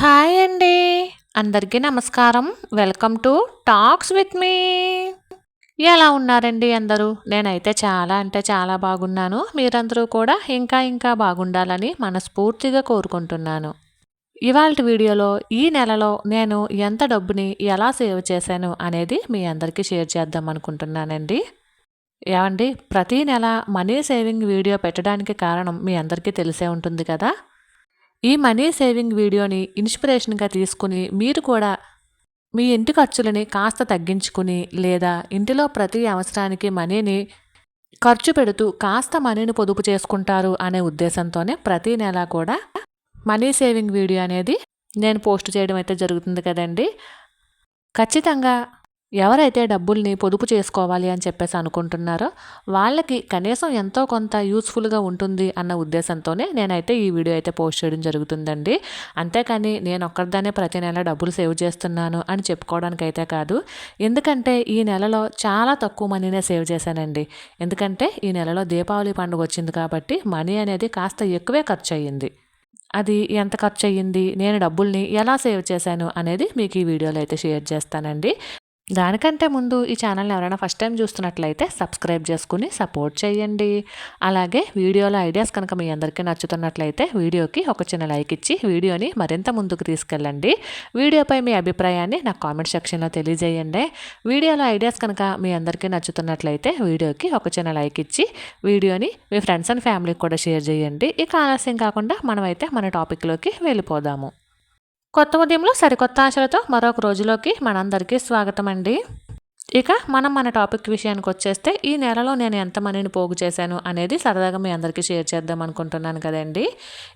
Hi అండి. అందరికీ నమస్కారం. Welcome to talks with me ఎలా ఉన్నారండి అందరూ? నేనైతే చాలా అంటే చాలా బాగున్నాను. మీరందరూ కూడా ఇంకా ఇంకా బాగుండాలని మనస్ఫూర్తిగా కోరుకుంటున్నాను. ఇవాళ వీడియోలో ఈ నెలలో నేను ఎంత డబ్బుని ఎలా సేవ్ చేశాను అనేది మీ అందరికీ షేర్ చేద్దాం అనుకుంటున్నానండి. ఏమండి? ప్రతీ నెల మనీ సేవింగ్ వీడియో పెట్టడానికి కారణం మీ అందరికీ తెలిసే ఉంటుంది కదా? ఈ మనీ సేవింగ్ వీడియోని ఇన్స్పిరేషన్గా తీసుకుని మీరు కూడా మీ ఇంటి ఖర్చులని కాస్త తగ్గించుకుని లేదా ఇంటిలో ప్రతి అవసరానికి మనీని ఖర్చు పెడుతూ కాస్త మనీని పొదుపు చేసుకుంటారు అనే ఉద్దేశంతోనే ప్రతి నెల కూడా మనీ సేవింగ్ వీడియో అనేది నేను పోస్ట్ చేయడం అయితే జరుగుతుంది కదండి. ఖచ్చితంగా ఎవరైతే డబ్బుల్ని పొదుపు చేసుకోవాలి అని చెప్పేసి అనుకుంటున్నారో వాళ్ళకి కనీసం ఎంతో కొంత యూస్ఫుల్గా ఉంటుంది అన్న ఉద్దేశంతోనే నేనైతే ఈ వీడియో అయితే పోస్ట్ చేయడం జరుగుతుందండి. అంతేకాని నేను ఒక్కరిదానే ప్రతి నెల డబ్బులు సేవ్ చేస్తున్నాను అని చెప్పుకోవడానికి అయితే కాదు. ఎందుకంటే ఈ నెలలో చాలా తక్కువ మనీనే సేవ్ చేశానండి. ఎందుకంటే ఈ నెలలో దీపావళి పండుగ వచ్చింది కాబట్టి మనీ అనేది కాస్త ఎక్కువే ఖర్చు అయ్యింది అది ఎంత ఖర్చు అయ్యింది నేను డబ్బుల్ని ఎలా సేవ్ చేశాను అనేది మీకు ఈ వీడియోలో అయితే షేర్ చేస్తానండి. దానికంటే ముందు ఈ ఛానల్ని ఎవరైనా ఫస్ట్ టైం చూస్తున్నట్లయితే సబ్స్క్రైబ్ చేసుకుని సపోర్ట్ చేయండి. అలాగే వీడియోలో ఐడియాస్ కనుక మీ అందరికీ నచ్చుతున్నట్లయితే వీడియోకి ఒక చిన్న లైక్ ఇచ్చి వీడియోని మరింత ముందుకు తీసుకెళ్ళండి. వీడియోపై మీ అభిప్రాయాన్ని నాకు కామెంట్ సెక్షన్లో తెలియజేయండి. వీడియోలో ఐడియాస్ కనుక మీ అందరికీ నచ్చుతున్నట్లయితే వీడియోకి ఒక చిన్న లైక్ ఇచ్చి వీడియోని మీ ఫ్రెండ్స్ అండ్ ఫ్యామిలీకి కూడా షేర్ చేయండి. ఇక ఆలస్యం కాకుండా మనమైతే మన టాపిక్లోకి వెళ్ళిపోదాము. కొత్త ఉదయంలో సరికొత్త ఆశలతో మరొక రోజులోకి మనందరికీ స్వాగతం అండి ఇక మనం మన టాపిక్ విషయానికి వచ్చేస్తే ఈ నెలలో నేను ఎంత మనీని పోగు చేశాను అనేది సరదాగా మీ అందరికీ షేర్ చేద్దాం అనుకుంటున్నాను కదండి.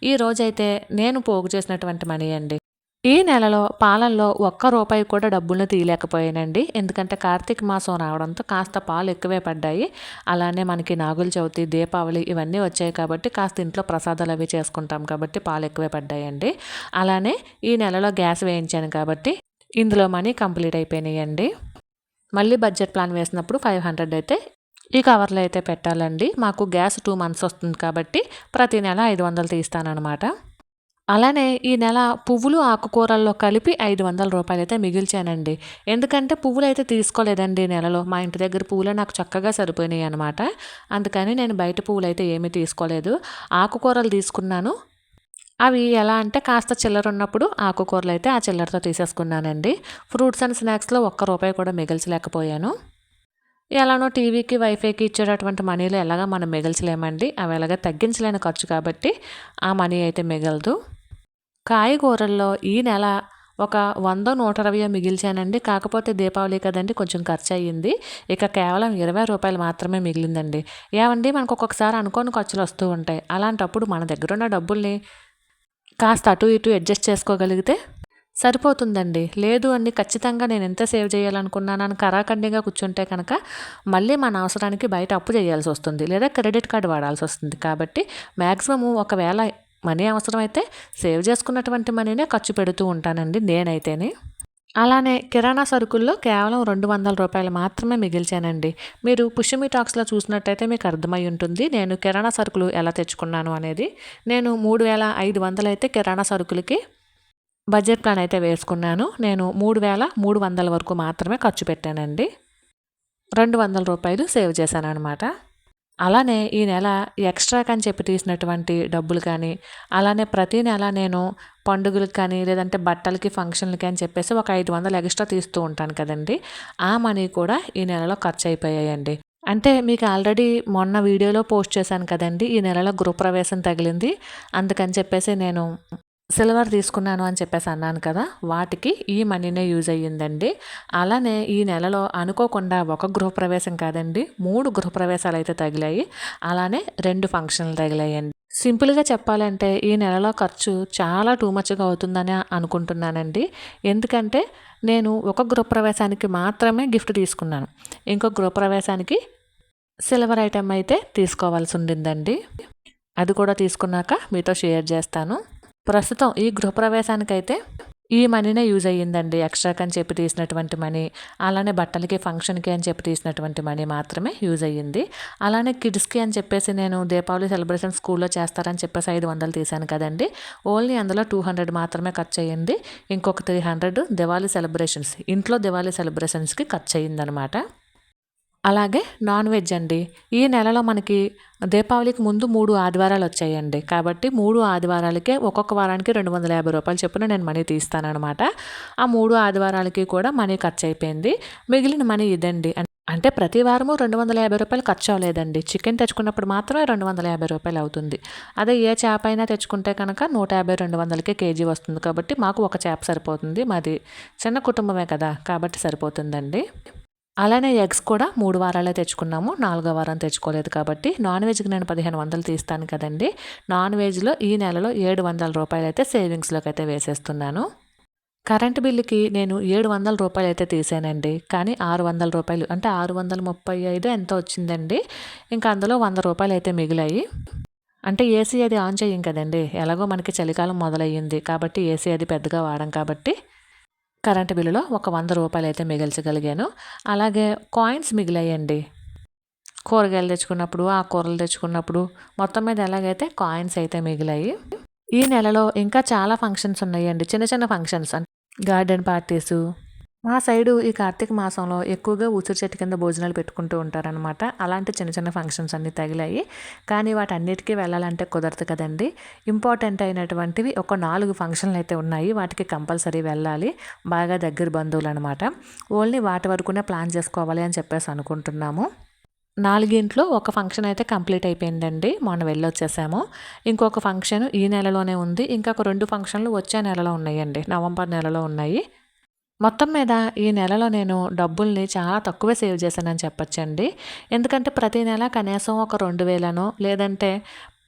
ఈ రోజైతే నేను పోగు చేసినటువంటి మనీ అండి. ఈ నెలలో పాలల్లో ఒక్క రూపాయి కూడా డబ్బులను తీయలేకపోయానండి. ఎందుకంటే కార్తీక మాసం రావడంతో కాస్త పాలు ఎక్కువే పడ్డాయి. అలానే మనకి నాగుల చవితి దీపావళి ఇవన్నీ వచ్చాయి కాబట్టి కాస్త ఇంట్లో ప్రసాదాలు అవి చేసుకుంటాం కాబట్టి పాలు ఎక్కువే పడ్డాయండి. అలానే ఈ నెలలో గ్యాస్ వేయించాను కాబట్టి ఇందులో మనీ కంప్లీట్ అయిపోయినాయండి. మళ్ళీ బడ్జెట్ ప్లాన్ వేసినప్పుడు ఫైవ్ హండ్రెడ్ అయితే ఈ కవర్లో అయితే పెట్టాలండి. మాకు గ్యాస్ టూ మంత్స్ వస్తుంది కాబట్టి ప్రతి నెల ఐదు వందలు తీస్తానన్నమాట. అలానే ఈ నెల పువ్వులు ఆకుకూరల్లో కలిపి ఐదు వందల రూపాయలు అయితే మిగిల్చానండి. ఎందుకంటే పువ్వులు అయితే తీసుకోలేదండి నెలలో. మా ఇంటి దగ్గర పువ్వులే నాకు చక్కగా సరిపోయినాయి అనమాట అందుకని నేను బయట పువ్వులు అయితే ఏమీ తీసుకోలేదు. ఆకుకూరలు తీసుకున్నాను. అవి ఎలా అంటే కాస్త చిల్లర ఉన్నప్పుడు ఆకుకూరలు అయితే ఆ చిల్లరతో తీసేసుకున్నానండి. ఫ్రూట్స్ అండ్ స్నాక్స్లో ఒక్క రూపాయి కూడా మిగిల్చలేకపోయాను. ఎలానో టీవీకి వైఫైకి ఇచ్చేటటువంటి మనీలు ఎలాగా మనం మిగిల్చలేమండి. అవి ఎలాగ తగ్గించలేని ఖర్చు కాబట్టి ఆ మనీ అయితే మిగలదు. కాయగూరల్లో ఈ నెల ఒక వంద నూట ఇరవై మిగిల్చానండి. కాకపోతే దీపావళి కదండి కొంచెం ఖర్చు అయ్యింది ఇక కేవలం ఇరవై రూపాయలు మాత్రమే మిగిలిందండి. ఏమండి మనకు ఒక్కొక్కసారి అనుకోని ఖర్చులు వస్తూ ఉంటాయి. అలాంటప్పుడు మన దగ్గర ఉన్న డబ్బుల్ని కాస్త అటు ఇటు అడ్జస్ట్ చేసుకోగలిగితే సరిపోతుందండి. లేదు అండి ఖచ్చితంగా నేను ఎంత సేవ్ చేయాలనుకున్నానని కరాఖండిగా కూర్చుంటే కనుక మళ్ళీ మన అవసరానికి బయట అప్పు చేయాల్సి వస్తుంది. లేదా క్రెడిట్ కార్డు వాడాల్సి వస్తుంది. కాబట్టి మ్యాక్సిమము ఒకవేళ మనీ అవసరమైతే సేవ్ చేసుకున్నటువంటి మనీనే ఖర్చు పెడుతూ ఉంటానండి నేనైతేనే. అలానే కిరాణా సరుకుల్లో కేవలం రెండు వందల రూపాయలు మాత్రమే మిగిల్చానండి. మీరు పుష్యమి టాక్స్లో చూసినట్టయితే మీకు అర్థమై ఉంటుంది నేను కిరాణా సరుకులు ఎలా తెచ్చుకున్నాను అనేది. నేను మూడు వేల ఐదు వందలు అయితే కిరాణా సరుకులకి బడ్జెట్ ప్లాన్ అయితే వేసుకున్నాను. నేను మూడు వేల మూడు వందల వరకు మాత్రమే ఖర్చు పెట్టానండి. రెండు వందల రూపాయలు సేవ్ చేశాను అనమాట అలానే ఈ నెల ఎక్స్ట్రాకి అని చెప్పి తీసినటువంటి డబ్బులు కానీ అలానే ప్రతి నెల నేను పండుగలకు కానీ లేదంటే బట్టలకి ఫంక్షన్లకి అని చెప్పేసి ఒక ఐదు వందలు ఎక్స్ట్రా తీస్తూ ఉంటాను కదండి. ఆ మనీ కూడా ఈ నెలలో ఖర్చు అయిపోయాయండి అంటే మీకు ఆల్రెడీ మొన్న వీడియోలో పోస్ట్ చేశాను కదండి ఈ నెలలో గృహప్రవేశం తగిలింది. అందుకని చెప్పేసి నేను సిల్వర్ తీసుకున్నాను అని చెప్పేసి అన్నాను కదా వాటికి ఈ మనీనే యూజ్ అయ్యిందండి. అలానే ఈ నెలలో అనుకోకుండా ఒక గృహప్రవేశం కాదండి మూడు గృహప్రవేశాలు అయితే తగిలాయి. అలానే రెండు ఫంక్షన్లు తగిలాయండి. సింపుల్గా చెప్పాలంటే ఈ నెలలో ఖర్చు చాలా టూ మచ్గా అవుతుందని అనుకుంటున్నానండి. ఎందుకంటే నేను ఒక గృహప్రవేశానికి మాత్రమే గిఫ్ట్ తీసుకున్నాను. ఇంకో గృహప్రవేశానికి సిల్వర్ ఐటెం అయితే తీసుకోవాల్సి ఉండిందండి. అది కూడా తీసుకున్నాక మీతో షేర్ చేస్తాను. ప్రస్తుతం ఈ గృహప్రవేశానికైతే ఈ మనీనే యూజ్ అయ్యిందండి. ఎక్స్ట్రాకి అని చెప్పి తీసినటువంటి మనీ అలానే బట్టలకి ఫంక్షన్కి అని చెప్పి తీసినటువంటి మనీ మాత్రమే యూజ్ అయ్యింది. అలానే కిడ్స్కి అని చెప్పేసి నేను దీపావళి సెలబ్రేషన్ స్కూల్లో చేస్తారని చెప్పేసి ఐదు వందలు తీశాను కదండి. ఓన్లీ అందులో టూ హండ్రెడ్ మాత్రమే ఖర్చు అయ్యింది. ఇంకొక త్రీ హండ్రెడ్ దివాళీ సెలబ్రేషన్స్ ఇంట్లో దివాళీ సెలబ్రేషన్స్కి ఖర్చు అయ్యిందనమాట. అలాగే నాన్ వెజ్ అండి. ఈ నెలలో మనకి దీపావళికి ముందు మూడు ఆదివారాలు వచ్చాయండి. కాబట్టి మూడు ఆదివారాలకే ఒక్కొక్క వారానికి రెండు వందల యాభై రూపాయలు చొప్పున నేను మనీ తీస్తానమాట ఆ మూడు ఆదివారాలకి కూడా మనీ ఖర్చు అయిపోయింది మిగిలిన మనీ ఇదండి. అంటే ప్రతి వారము రెండు వందల యాభై రూపాయలు ఖర్చు అవ్వలేదండి చికెన్ తెచ్చుకున్నప్పుడు మాత్రమే రెండు వందల యాభై రూపాయలు అవుతుంది. అదే ఏ చేప అయినా తెచ్చుకుంటే కనుక నూట యాభై రెండు వందలకే కేజీ వస్తుంది. కాబట్టి మాకు ఒక చేప సరిపోతుంది. మాది చిన్న కుటుంబమే కదా. కాబట్టి సరిపోతుందండి. అలానే ఎగ్స్ కూడా మూడు వారాలే తెచ్చుకున్నాము నాలుగో వారం తెచ్చుకోలేదు కాబట్టి. నాన్ వెజ్కి నేను పదిహేను వందలు తీస్తాను కదండి. నాన్ వెజ్లో ఈ నెలలో ఏడు వందల రూపాయలు అయితే సేవింగ్స్లోకి అయితే వేసేస్తున్నాను. కరెంట్ బిల్లుకి నేను ఏడు వందల రూపాయలు అయితే తీసానండి. కానీ ఆరు వందల రూపాయలు అంటే ఆరు వందల ముప్పై ఐదు ఎంత వచ్చిందండి. ఇంకా అందులో వంద రూపాయలు అయితే మిగిలాయి. అంటే ఏసీ అది ఆన్ చేయం కదండి. ఎలాగో మనకి చలికాలం మొదలయ్యింది కాబట్టి ఏసీ అది పెద్దగా వాడం కాబట్టి. కరెంటు బిల్లులో ఒక వంద రూపాయలు అయితే మిగిల్చగలిగాను. అలాగే కాయిన్స్ మిగిలాయండి. కూరగాయలు తెచ్చుకున్నప్పుడు ఆ కూరలు తెచ్చుకున్నప్పుడు మొత్తం మీద ఎలాగైతే కాయిన్స్ అయితే మిగిలాయి. ఈ నెలలో ఇంకా చాలా ఫంక్షన్స్ ఉన్నాయండి. చిన్న చిన్న ఫంక్షన్స్. గార్డెన్ పార్టీసు మా సైడు ఈ కార్తీక మాసంలో ఎక్కువగా ఉసిరి చెట్టు కింద భోజనాలు పెట్టుకుంటూ ఉంటారనమాట అలాంటి చిన్న చిన్న ఫంక్షన్స్ అన్నీ తగిలాయి. కానీ వాటి అన్నిటికీ వెళ్ళాలంటే కుదరదు కదండి. ఇంపార్టెంట్ అయినటువంటివి ఒక నాలుగు ఫంక్షన్లు అయితే ఉన్నాయి. వాటికి కంపల్సరీ వెళ్ళాలి. బాగా దగ్గర బంధువులు అనమాట ఓన్లీ వాటి వరకునే ప్లాన్ చేసుకోవాలి అని చెప్పేసి అనుకుంటున్నాము. నాలుగింట్లో ఒక ఫంక్షన్ అయితే కంప్లీట్ అయిపోయిందండి. మొన్న వెళ్ళొచ్చేసాము. ఇంకొక ఫంక్షన్ ఈ నెలలోనే ఉంది. ఇంకొక రెండు ఫంక్షన్లు వచ్చే నెలలో ఉన్నాయండి. నవంబర్ నెలలో ఉన్నాయి. మొత్తం మీద ఈ నెలలో నేను డబ్బుల్ని చాలా తక్కువే సేవ్ చేశానని చెప్పచ్చండి. ఎందుకంటే ప్రతి నెల కనీసం ఒక రెండు వేలనో లేదంటే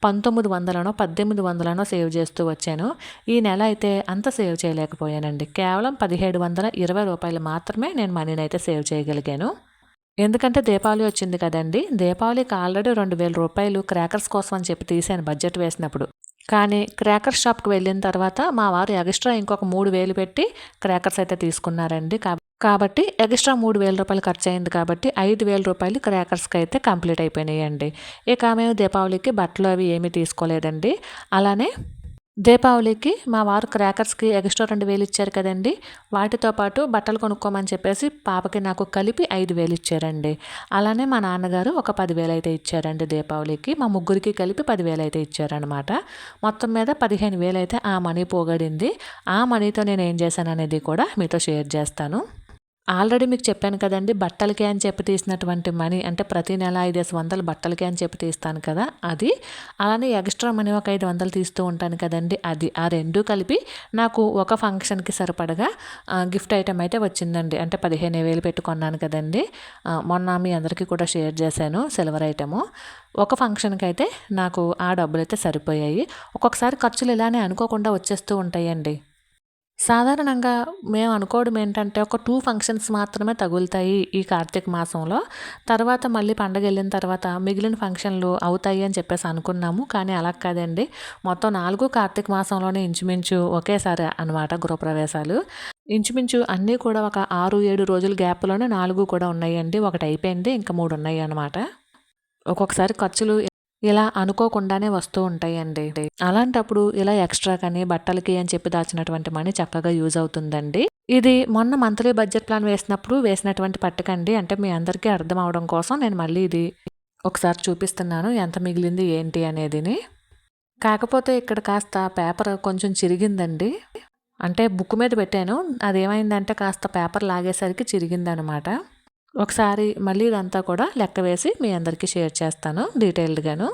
పంతొమ్మిది వందలనో పద్దెనిమిది వందలనో సేవ్ చేస్తూ వచ్చాను. ఈ నెల అయితే అంత సేవ్ చేయలేకపోయానండి. కేవలం పదిహేడు వందల ఇరవై రూపాయలు మాత్రమే నేను మనీని అయితే సేవ్ చేయగలిగాను. ఎందుకంటే దీపావళి వచ్చింది కదండి. దీపావళికి ఆల్రెడీ రెండు వేల రూపాయలు క్రాకర్స్ కోసం అని చెప్పి తీసాను బడ్జెట్ వేసినప్పుడు. కానీ క్రాకర్ షాప్కి వెళ్ళిన తర్వాత మా వారు ఎక్స్ట్రా ఇంకొక మూడు వేలు పెట్టి క్రాకర్స్ అయితే తీసుకున్నారండి. కాబట్టి ఎక్స్ట్రా మూడు వేల రూపాయలు ఖర్చు అయింది కాబట్టి ఐదు వేల రూపాయలు క్రాకర్స్కి అయితే కంప్లీట్ అయిపోయినాయండి. ఇక మేము దీపావళికి బట్టలు అవి ఏమీ తీసుకోలేదండి. అలానే దీపావళికి మా వారు క్రాకర్స్కి ఎక్స్ట్రా రెండు వేలు ఇచ్చారు కదండి. వాటితో పాటు బట్టలు కొనుక్కోమని చెప్పేసి పాపకి నాకు కలిపి ఐదు వేలు ఇచ్చారండి. అలానే మా నాన్నగారు ఒక పదివేలు అయితే ఇచ్చారండి దీపావళికి. మా ముగ్గురికి కలిపి పదివేలు అయితే ఇచ్చారనమాట మొత్తం మీద పదిహేను వేలు అయితే ఆ మనీ పోగడింది. ఆ మనీతో నేను ఏం చేశాను అనేది కూడా మీతో షేర్ చేస్తాను. ఆల్రెడీ మీకు చెప్పాను కదండి బట్టలకే అని చెప్పి తీసినటువంటి మనీ అంటే ప్రతి నెల ఐదేసి వందలు బట్టలకే అని చెప్పి తీస్తాను కదా అది. అలానే ఎక్స్ట్రా మనీ ఒక ఐదు వందలు తీస్తూ ఉంటాను కదండి అది. ఆ రెండు కలిపి నాకు ఒక ఫంక్షన్కి సరిపడగా గిఫ్ట్ ఐటెం అయితే వచ్చిందండి. అంటే పదిహేను వేలు పెట్టుకున్నాను కదండి. మొన్న మీ అందరికీ కూడా షేర్ చేశాను సిల్వర్ ఐటెము. ఒక ఫంక్షన్కి అయితే నాకు ఆ డబ్బులు అయితే సరిపోయాయి. ఒక్కొక్కసారి ఖర్చులు ఇలానే అనుకోకుండా వచ్చేస్తూ ఉంటాయండి. సాధారణంగా మేము అనుకోవడం ఏంటంటే ఒక టూ ఫంక్షన్స్ మాత్రమే తగులుతాయి ఈ కార్తీక మాసంలో. తర్వాత మళ్ళీ పండగ వెళ్ళిన తర్వాత మిగిలిన ఫంక్షన్లు అవుతాయి అని చెప్పేసి అనుకున్నాము. కానీ అలా కాదండి. మొత్తం నాలుగు కార్తీక మాసంలోనే ఇంచుమించు ఒకేసారి అనమాట గృహప్రవేశాలు. ఇంచుమించు అన్నీ కూడా ఒక ఆరు ఏడు రోజుల గ్యాప్లోనే నాలుగు కూడా ఉన్నాయండి. ఒకటి అయిపోయింది ఇంకా మూడు ఉన్నాయి అనమాట ఒక్కొక్కసారి ఖర్చులు ఇలా అనుకోకుండానే వస్తూ ఉంటాయండి. అలాంటప్పుడు ఇలా ఎక్స్ట్రా కానీ బట్టలకి అని చెప్పి దాచినటువంటి మనీ చక్కగా యూజ్ అవుతుందండి. ఇది మొన్న మంత్లీ బడ్జెట్ ప్లాన్ వేసినప్పుడు వేసినటువంటి పట్టకండి అంటే మీ అందరికీ అర్థం అవడం కోసం నేను మళ్ళీ ఇది ఒకసారి చూపిస్తున్నాను. ఎంత మిగిలింది ఏంటి అనేదిని. కాకపోతే ఇక్కడ కాస్త పేపర్ కొంచెం చిరిగిందండి. అంటే బుక్ మీద పెట్టాను. అదేమైందంటే కాస్త పేపర్ లాగేసరికి చిరిగిందనమాట. ఒకసారి మళ్ళీ ఇదంతా కూడా లెక్క వేసి మీ అందరికీ షేర్ చేస్తాను డీటెయిల్డ్గాను.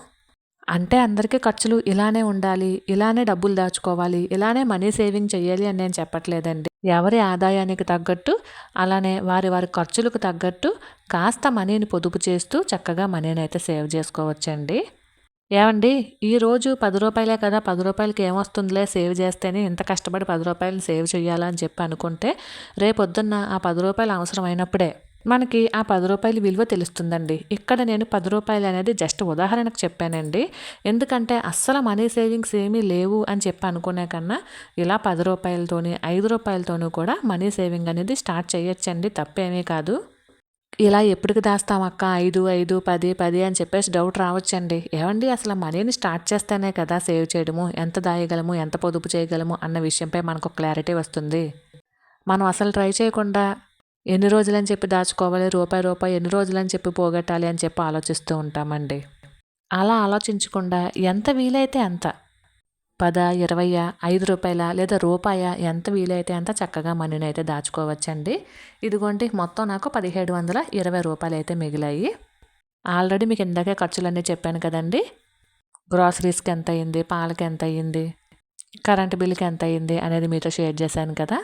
అంటే అందరికీ ఖర్చులు ఇలానే ఉండాలి ఇలానే డబ్బులు దాచుకోవాలి ఇలానే మనీ సేవింగ్ చేయాలి అని నేను చెప్పట్లేదండి. ఎవరి ఆదాయానికి తగ్గట్టు అలానే వారి వారి ఖర్చులకు తగ్గట్టు కాస్త మనీని పొదుపు చేస్తూ చక్కగా మనీని అయితే సేవ్ చేసుకోవచ్చండి. ఏమండి ఈరోజు పది రూపాయలే కదా పది రూపాయలకి ఏమొస్తుందిలే సేవ్ చేస్తేనే ఇంత కష్టపడి పది రూపాయలు సేవ్ చేయాలని చెప్పి అనుకుంటే రేపొద్దున్న ఆ పది రూపాయలు అవసరమైనప్పుడే మనకి ఆ పది రూపాయల విలువ తెలుస్తుందండి. ఇక్కడ నేను పది రూపాయలు అనేది జస్ట్ ఉదాహరణకు చెప్పానండి. ఎందుకంటే అస్సలు మనీ సేవింగ్స్ ఏమీ లేవు అని చెప్పి అనుకునే కన్నా ఇలా పది రూపాయలతోని ఐదు రూపాయలతోనూ కూడా మనీ సేవింగ్ అనేది స్టార్ట్ చేయొచ్చండి. తప్పేమీ కాదు. ఇలా ఎప్పటికి దాస్తాం అక్క? ఐదు ఐదు పది పది అని చెప్పేసి డౌట్ రావచ్చండి. ఏమండి అసలు మనీని స్టార్ట్ చేస్తేనే కదా సేవ్ చేయడము ఎంత దాయగలము ఎంత పొదుపు చేయగలము అన్న విషయంపై మనకు క్లారిటీ వస్తుంది. మనం అసలు ట్రై చేయకుండా ఎన్ని రోజులని చెప్పి దాచుకోవాలి? రూపాయి రూపాయి ఎన్ని రోజులని చెప్పి పోగొట్టాలి అని చెప్పి ఆలోచిస్తూ ఉంటామండి. అలా ఆలోచించకుండా ఎంత వీలైతే అంత పద ఇరవై ఐదు రూపాయల లేదా రూపాయ ఎంత వీలైతే అంత చక్కగా మనీని అయితే దాచుకోవచ్చండి. ఇదిగోండి మొత్తం నాకు పదిహేడు వందల ఇరవై రూపాయలు అయితే మిగిలాయి. ఆల్రెడీ మీకు ఇందాకే ఖర్చులన్నీ చెప్పాను కదండి. గ్రాసరీస్కి ఎంత అయింది? పాలకి ఎంత అయ్యింది కరెంటు బిల్లుకి ఎంత అయింది అనేది మీతో షేర్ చేశాను కదా.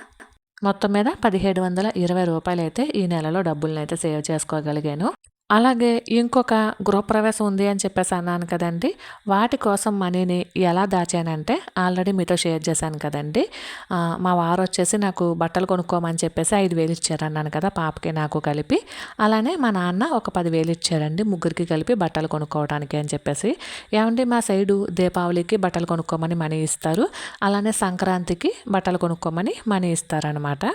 మొత్తం మీద పదిహేడు వందల ఇరవై రూపాయలు అయితే ఈ నెలలో డబ్బులను అయితే సేవ్ చేసుకోగలిగాను. అలాగే ఇంకొక గృహప్రవేశం ఉంది అని చెప్పేసి అన్నాను కదండి. వాటి కోసం మనీని ఎలా దాచానంటే ఆల్రెడీ మీతో షేర్ చేశాను కదండి. మా వారు వచ్చేసి నాకు బట్టలు కొనుక్కోమని చెప్పేసి ఐదు వేలు ఇచ్చారన్నాను కదా పాపకి నాకు కలిపి. అలానే మా నాన్న ఒక పదివేలు ఇచ్చారండి ముగ్గురికి కలిపి బట్టలు కొనుక్కోవడానికి అని చెప్పేసి. ఏమండి మా సైడు దీపావళికి బట్టలు కొనుక్కోమని మనీ ఇస్తారు. అలానే సంక్రాంతికి బట్టలు కొనుక్కోమని మనీ ఇస్తారనమాట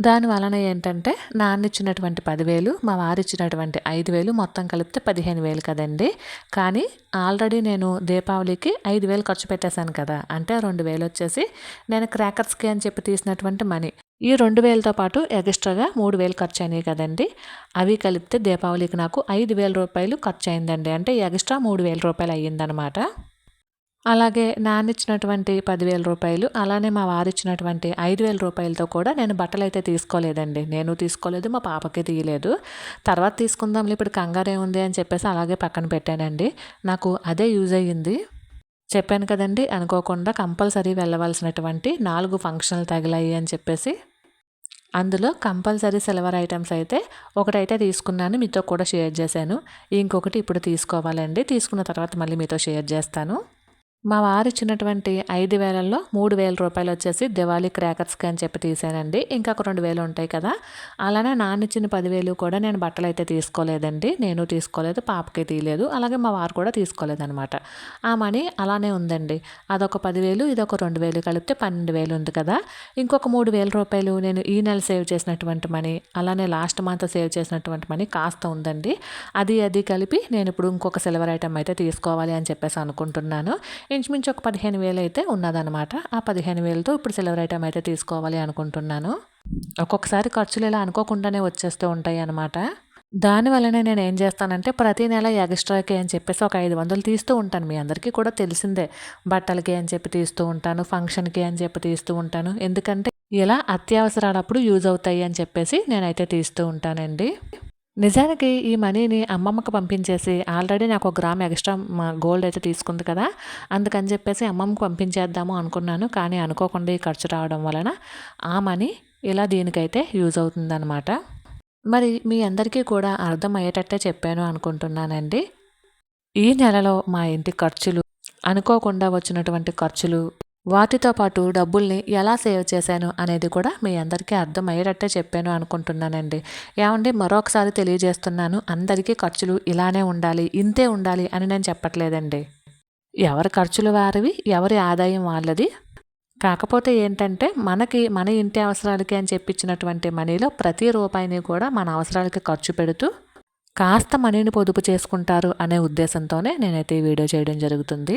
దాని వలన ఏంటంటే నాన్న ఇచ్చినటువంటి పదివేలు మా వారు ఇచ్చినటువంటి ఐదు వేలు మొత్తం కలిపితే పదిహేను వేలు కదండి. కానీ ఆల్రెడీ నేను దీపావళికి ఐదు వేలు ఖర్చు పెట్టేశాను కదా. అంటే రెండు వేలు వచ్చేసి నేను క్రాకర్స్కి అని చెప్పి తీసినటువంటి మనీ. ఈ రెండు వేలతో పాటు ఎక్స్ట్రాగా మూడు వేలు ఖర్చు అయినాయి కదండి. అవి కలిపితే దీపావళికి నాకు ఐదు వేల రూపాయలు ఖర్చు అయిందండి. అంటే ఎక్స్ట్రా మూడు వేల రూపాయలు అయ్యిందనమాట. అలాగే నాన్న ఇచ్చినటువంటి పదివేల రూపాయలు అలానే మా వారిచ్చినటువంటి ఐదు వేల రూపాయలతో కూడా నేను బట్టలు అయితే తీసుకోలేదండి. నేను తీసుకోలేదు మా పాపకి తీయలేదు. తర్వాత తీసుకుందాం ఇప్పుడు కంగారే ఉంది అని చెప్పేసి అలాగే పక్కన పెట్టానండి. నాకు అదే యూజ్ అయ్యింది. చెప్పాను కదండి అనుకోకుండా కంపల్సరీ వెళ్ళవలసినటువంటి నాలుగు ఫంక్షన్లు తగిలాయి అని చెప్పేసి. అందులో కంపల్సరీ సిల్వర్ ఐటమ్స్ అయితే ఒకటైతే తీసుకున్నాను మీతో కూడా షేర్ చేశాను. ఇంకొకటి ఇప్పుడు తీసుకోవాలండి. తీసుకున్న తర్వాత మళ్ళీ మీతో షేర్ చేస్తాను. మా వారు ఇచ్చినటువంటి ఐదు వేలల్లో మూడు వేల రూపాయలు వచ్చేసి దివాళీ క్రాకర్స్కి అని చెప్పి తీసానండి ఇంకా ఒక రెండు వేలు ఉంటాయి కదా. అలానే నాన్నిచ్చిన పదివేలు కూడా నేను బట్టలు అయితే తీసుకోలేదండి. నేను తీసుకోలేదు పాపకి తీయలేదు. అలాగే మా వారు కూడా తీసుకోలేదనమాట ఆ మనీ అలానే ఉందండి. అదొక పదివేలు ఇదొక రెండు వేలు కలిపితే పన్నెండు వేలు ఉంది కదా. ఇంకొక మూడు వేల రూపాయలు నేను ఈ నెల సేవ్ చేసినటువంటి మనీ అలానే లాస్ట్ మంత్ సేవ్ చేసినటువంటి మనీ కాస్త ఉందండి. అది అది కలిపి నేను ఇప్పుడు ఇంకొక సిల్వర్ ఐటమ్ అయితే తీసుకోవాలి అని చెప్పేసి అనుకుంటున్నాను. ఇంచుమించు ఒక పదిహేను వేలు అయితే ఉన్నదనమాట ఆ పదిహేను వేలతో ఇప్పుడు సిల్వర్ ఐటమ్ అయితే తీసుకోవాలి అనుకుంటున్నాను. ఒక్కొక్కసారి ఖర్చులు ఇలా అనుకోకుండానే వచ్చేస్తూ ఉంటాయి అనమాట దానివల్లనే నేను ఏం చేస్తానంటే ప్రతి నెల ఎక్స్ట్రాకి అని చెప్పేసి ఒక ఐదు వందలు తీస్తూ ఉంటాను. మీ అందరికీ కూడా తెలిసిందే. బట్టలకి అని చెప్పి తీస్తూ ఉంటాను. ఫంక్షన్కి అని చెప్పి తీస్తూ ఉంటాను. ఎందుకంటే ఇలా అత్యవసరాలప్పుడు యూజ్ అవుతాయి అని చెప్పేసి నేనైతే తీస్తూ ఉంటానండి. నిజానికి ఈ మనీని అమ్మమ్మకి పంపించేసి ఆల్రెడీ నాకు ఒక గ్రామ్ ఎక్స్ట్రా గోల్డ్ అయితే తీసుకుంది కదా అందుకని చెప్పేసి అమ్మమ్మకి పంపించేద్దాము అనుకున్నాను. కానీ అనుకోకుండా ఈ ఖర్చు రావడం వలన ఆ మనీ ఇలా దీనికైతే యూజ్ అవుతుందన్నమాట. మరి మీ అందరికీ కూడా అర్థమయ్యేటట్టే చెప్పాను అనుకుంటున్నానండి. ఈ నెలలో మా ఇంటి ఖర్చులు అనుకోకుండా వచ్చినటువంటి ఖర్చులు వాటితో పాటు డబ్బుల్ని ఎలా సేవ్ చేశాను అనేది కూడా మీ అందరికీ అర్థమయ్యేటట్టే చెప్పాను అనుకుంటున్నానండి. ఏమండి? మరొకసారి తెలియజేస్తున్నాను. అందరికీ ఖర్చులు ఇలానే ఉండాలి ఇంతే ఉండాలి అని నేను చెప్పట్లేదండి. ఎవరి ఖర్చులు వారివి? ఎవరి ఆదాయం వాళ్ళది? కాకపోతే ఏంటంటే మనకి మన ఇంటి అవసరాలకి అని చెప్పించినటువంటి మనీలో ప్రతి రూపాయిని కూడా మన అవసరాలకి ఖర్చు పెడుతూ కాస్త మనీని పొదుపు చేసుకుంటారు అనే ఉద్దేశంతోనే నేనైతే ఈ వీడియో చేయడం జరుగుతుంది.